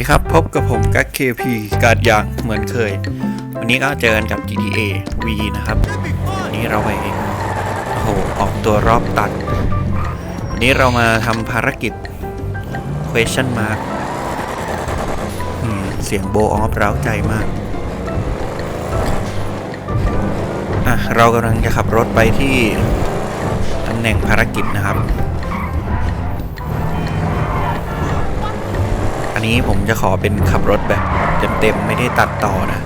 ดีครับ พบกับผมกั๊ก KP การดยางเหมือนเคย วันนี้ก็เจอกันกับ GTA V นะครับ วันนี้เราไปโอ้โหออกตัวรอบตัด วันนี้เรามาทำภารกิจ question mark เสียงโบออฟเร้าใจมาก อะ เรากำลังจะขับรถไปที่ตำแหน่งภารกิจนะครับ อันนี้ผมจะขอเป็นขับรถแบบเต็มๆไม่ได้ตัดต่อนะ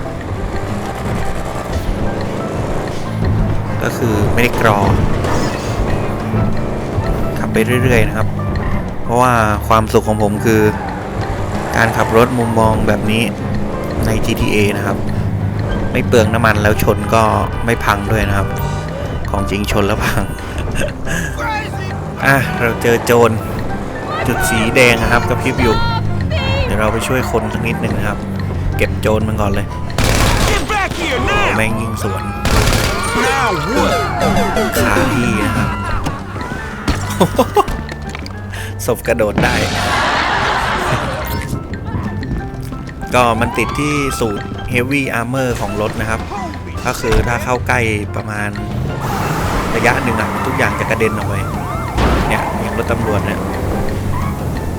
ก็คือไม่ได้กรอ ขับไปเรื่อยๆนะครับ เพราะว่าความสุขของผมคือ การขับรถมุมมองแบบนี้ใน GTA นะครับ ไม่เปลืองน้ำมันแล้วชนก็ไม่พังด้วยนะครับ ของจริงชนแล้วพัง อะ เราเจอโจรจุดสีแดงนะครับกับพริบอยู่ ดี๋ยวเราไปช่วยคนสักนิดหนึ่งนะครับ เก็บโจรมันก่อนเลยแม่งยิงสวน Now what? คาที่นะครับศพกระโดดได้ ก็มันติดที่สูตร Heavy Armor ของรถนะครับ ก็คือถ้าเข้าใกล้ประมาณระยะหนึ่งอะทุกอย่างจะกระเด็นออกไปเนี่ยอย่างรถตำรวจเนี่ย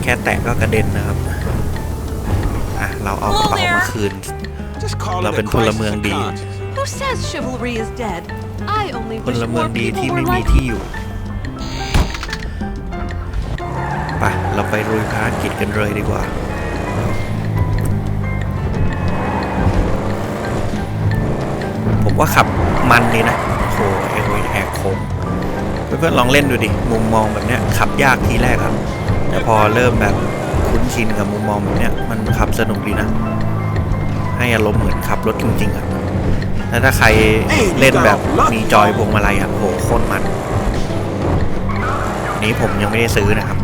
แค่แตะก็กระเด็นนะครับ คืน Just call เรา it เป็น a พลเมือง crisis ดี of conscience. Who says chivalry is dead? I only พ wish ลเมือง more ดี people ที่ were ไม่มี like ที่อยู่ไปเราไปรุยภารกิจกันเลยดีกว่า ผมว่าขับมันดีนะโอ้โหเอวแหกโค้งเพื่อนๆลองเล่นดูดิ มุมมองแบบเนี้ยขับยากทีแรกครับ แต่พอเริ่มแบบคุ้นชินกับมุมมองแบบเนี้ยมันขับสนุกดีนะ ให้อารมณ์เหมือนขับรถจริงๆอะแล้วถ้าใครเล่นแบบมีจอยพวงมาลัยอะโหโคตรมันอันนี้ผมยังไม่ได้ซื้อนะครับ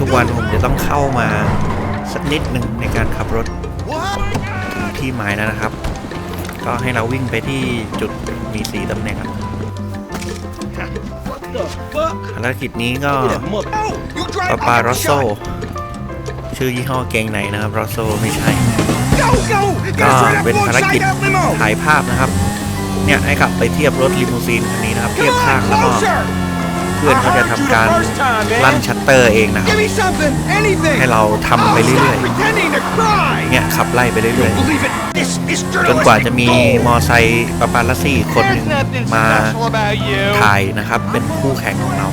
ทุกวันผมจะต้องเข้ามาสักนิดหนึ่งในการขับรถถึงที่หมายแล้วนะครับ ก็ให้เราวิ่งไปที่จุดมีสีตำแหน่งครับภารกิจนี้ก็ปาปารอสโซ ชื่อยี่ห้อเกงไหนนะครับรอสโซไม่ใช่ ก็เป็นภารกิจถ่ายภาพนะครับ เนี่ยให้ขับไปเทียบรถลิมูซีนคันนี้นะครับ เทียบข้างแล้วก็ เพื่อนเขาจะทำการลั่นชัตเตอร์เองนะครับ Give me something, anything! ให้เราทำไป Oh, เรื่ stop อย pretending to cry! ๆเนี่ยขับไล่ไปเรื่อย Believe it, this is ๆจนกว่าจะมี journalistic มอ gold. ไซค์ปาปาลัสซี่คนหนึ่ง There's nothing มา special about you. ถ่ายนะครับ เป็นคู่แข่งของเรา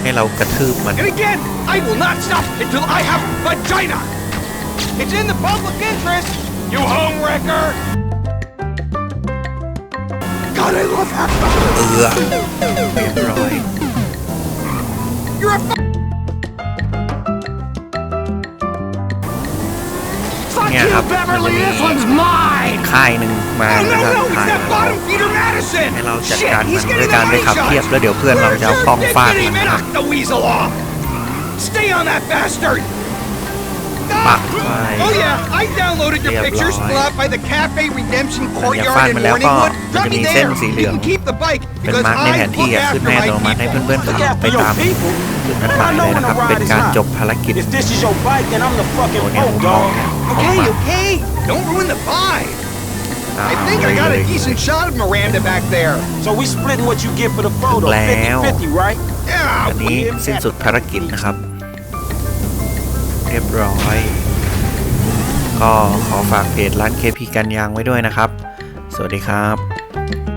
ให้เรากระทืบมัน And again, I will not stop until I have vagina! It's in the public interest, you home wrecker! God, I love her! มันจะ Beverly! มี This one's mine! ค่ายหนึ่งมา Oh นะ no, ครับ no, it's ถ่าย that เรา bottom feeder Madison! ให้เราจัด Shit, การ he's มัน getting ด้วยการ the ไป money ขับ shot. เทียบแล้วเดี๋ยวเพื่อนเราจะเอากล้อง Where's ฟาด your มัน dignity? นะครับ ปักไป Oh yeah, I downloaded your เรียบ pictures, ร้อย still out by the Cafe Redemption อย่า Courtyard ฟาด in มาแล้วก็ Morningwood. มัน Drop จะ me มีเส้น there. สีเหลื You อง can keep the bike เป็น because มาร์กใน I แผนที่ look อะขึ้น after ให้อั my ตโนมัติให้ people. เพื่อนๆฝึก Look after ไป your ตาม people. จุดนั้นหมายเลยนะครับ เป็นการจบภารกิจ If this is your bike, then I'm the โอ้ fucking เนี่ย boat, มุมมอง dog. เนี่ยออก Okay, มา okay. Don't ruin the vibe. อ่า I think I เล got ย a decent shot of Miranda back there. So we splitting what you get for the photo, แล้ว 50-50, right? อัน Yeah, นี้สิ้นสุดภารกิจนะครับ เรียบร้อย ก็ขอฝากเพจร้านเคพีกันยางไว้ด้วยนะครับ สวัสดีครับ